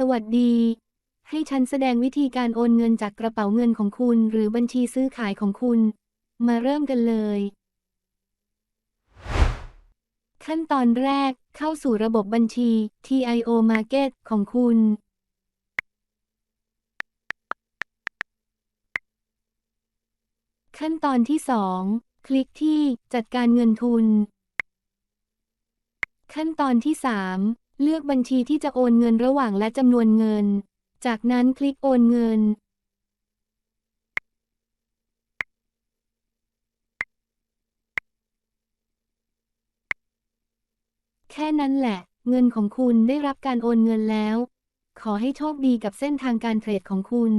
สวัสดี ให้ฉันแสดงวิธีการโอนเงินจากกระเป๋าเงินของคุณ หรือบัญชีซื้อขายของคุณ มาเริ่มกันเลย ขั้นตอนแรกเข้าสู่ระบบบัญชี TIO Market ของคุณขั้นตอนที่ 2 คลิกที่จัดการเงินทุน ขั้นตอนที่ 3 เลือกบัญชีที่จะโอนเงินระหว่างและจำนวนเงิน จากนั้นคลิกโอนเงิน แค่นั้นแหละ เงินของคุณได้รับการโอนเงินแล้ว ขอให้โชคดีกับเส้นทางการเทรดของคุณ